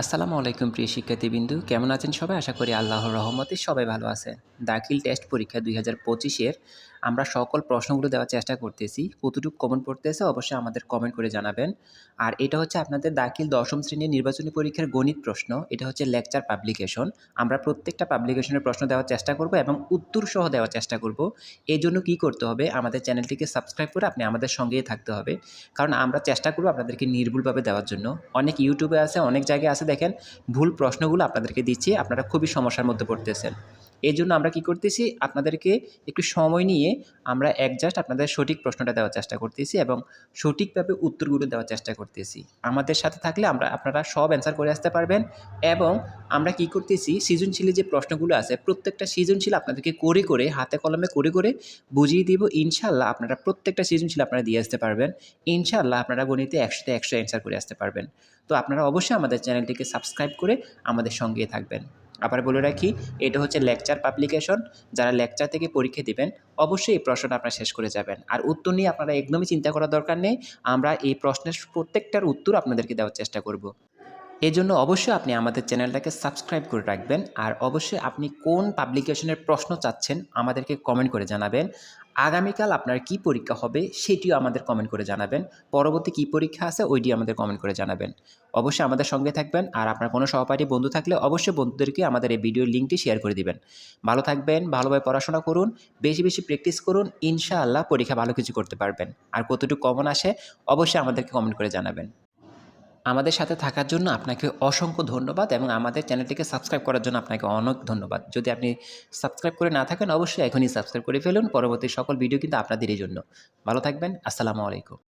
আসসালামু আলাইকুম প্রিয় শিক্ষার্থীবৃন্দু, কেমন আছেন সবাই? আশা করি আল্লাহর রহমতে সবাই ভালো আছেন দাখিল টেস্ট পরীক্ষা দুই হাজার পঁচিশের আমরা সকল প্রশ্নগুলো দেওয়ার চেষ্টা করতেছি। কতটুকু কমেন্ট পড়তেছে অবশ্যই আমাদের কমেন্ট করে জানাবেন। আর এটা হচ্ছে আপনাদের দাখিল দশম শ্রেণির নির্বাচনী পরীক্ষার গণিত প্রশ্ন। এটা হচ্ছে লেকচার পাবলিকেশন আমরা প্রত্যেকটা পাবলিকেশনের প্রশ্ন দেওয়ার চেষ্টা করব এবং উত্তর সহ দেওয়ার চেষ্টা করব। এই জন্য কী করতে হবে? আমাদের চ্যানেলটিকে সাবস্ক্রাইব করে আপনি আমাদের সঙ্গেই থাকতে হবে। কারণ আমরা চেষ্টা করব আপনাদেরকে নির্ভুলভাবে দেওয়ার জন্য। অনেক ইউটিউবে আছে, অনেক জায়গায় আছে, দেখেন, ভুল প্রশ্নগুলো আপনাদেরকে দিচ্ছি। আপনারা খুবই সমস্যার মধ্যে পড়তেছেন। এই জন্য আমরা কি করতেছি? আপনাদেরকে একটু সময় নিয়ে আমরা একজাস্ট আপনাদের সঠিক প্রশ্নটা দেওয়ার চেষ্টা করতেছি এবং সঠিকভাবে উত্তরগুলো দেওয়ার চেষ্টা করতেছি। আমাদের সাথে থাকলে আমরা, আপনারা সব অ্যান্সার করে আসতে পারবেন এবং আমরা কি করতেছি? সৃজনশীলের যে প্রশ্নগুলো আছে, প্রত্যেকটা সৃজনশীল আপনাদেরকে করে করে, হাতে কলমে করে করে বুঝিয়ে দিব। ইনশাল্লাহ আপনারা প্রত্যেকটা সৃজনশীল আপনারা দিয়ে আসতে পারবেন। ইনশাল্লাহ আপনারা গণিতে একশোতে একশো অ্যান্সার করে আসতে পারবেন। তো আপনারা অবশ্যই আমাদের চ্যানেলটিকে সাবস্ক্রাইব করে আমাদের সঙ্গে থাকবেন। আবার বলে রাখি, এটা হচ্ছে লেকচার পাবলিকেশন যারা লেকচার থেকে পরীক্ষা দিবেন, অবশ্যই এই প্রশ্নটা আপনারা শেষ করে যাবেন। আর উত্তর নিয়ে আপনারা একদমই চিন্তা করার দরকার নেই, আমরা এই প্রশ্নের প্রত্যেকটার উত্তর আপনাদেরকে দেওয়ার চেষ্টা করব। এই জন্য অবশ্যই আপনি আমাদের চ্যানেলটাকে সাবস্ক্রাইব করে রাখবেন আর অবশ্যই আপনি কোন পাবলিকেশনের প্রশ্ন চাচ্ছেন আমাদেরকে কমেন্ট করে জানাবেন। আগামীকাল আপনার কি পরীক্ষা হবে সেটিও আমাদের কমেন্ট করে জানাবেন। পরবর্তী কি পরীক্ষা আছে ওইটি আমাদের কমেন্ট করে জানাবেন। অবশ্যই আমাদের সঙ্গে থাকবেন আর আপনার কোনো সহপাঠী বন্ধু থাকলে অবশ্যই বন্ধুদেরকে আমাদের এই ভিডিওর লিঙ্কটি শেয়ার করে দিবেন। ভালো থাকবেন, ভালোভাবে পড়াশোনা করুন, বেশি বেশি প্র্যাকটিস করুন, ইনশাআল্লাহ পরীক্ষা ভালো কিছু করতে পারবেন। আর কতটুকু কমন আসে অবশ্যই আমাদেরকে কমেন্ট করে জানাবেন। আমাদের সাথে থাকার জন্য আপনাকে অসংখ্য ধন্যবাদ এবং আমাদের চ্যানেলটিকে সাবস্ক্রাইব করার জন্য আপনাকে অনেক ধন্যবাদ। যদি আপনি সাবস্ক্রাইব করে না থাকেন, অবশ্যই এখনই সাবস্ক্রাইব করে ফেলুন। পরবর্তী সকল ভিডিও কিন্তু আপনাদেরই জন্য। ভালো থাকবেন। আসসালামু আলাইকুম।